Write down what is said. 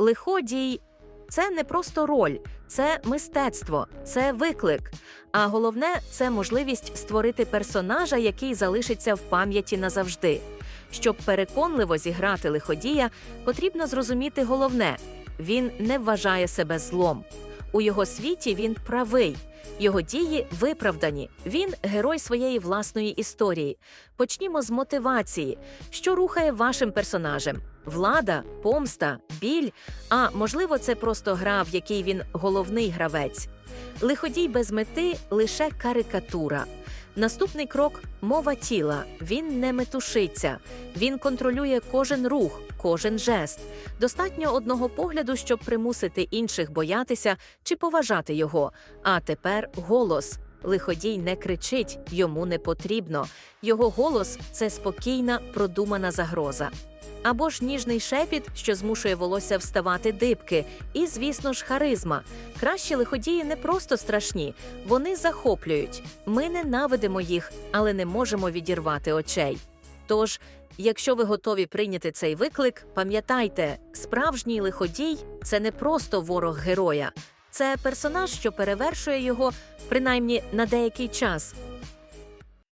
Лиходій це не просто роль, це мистецтво, це виклик. А головне це можливість створити персонажа, який залишиться в пам'яті назавжди. Щоб переконливо зіграти лиходія, потрібно зрозуміти головне: він не вважає себе злом. У його світі він правий. Його дії виправдані. Він герой своєї власної історії. Почнімо з мотивації, що рухає вашим персонажем: влада, помста, біль. А можливо, це просто гра, в якій він головний гравець. Лиходій без мети лише карикатура. Наступний крок мова тіла. Він не метушиться, він контролює кожен рух, кожен жест. Достатньо одного погляду, щоб примусити інших боятися чи поважати його. А тепер голос. Лиходій не кричить, йому не потрібно. Його голос це спокійна, продумана загроза. Або ж ніжний шепіт, що змушує волосся вставати дибки, і, звісно ж, харизма. Кращі лиходії не просто страшні, вони захоплюють. Ми ненавидимо їх, але не можемо відірвати очей. Тож, якщо ви готові прийняти цей виклик, пам'ятайте, справжній лиходій це не просто ворог героя, це персонаж, що перевершує його, принаймні на деякий час.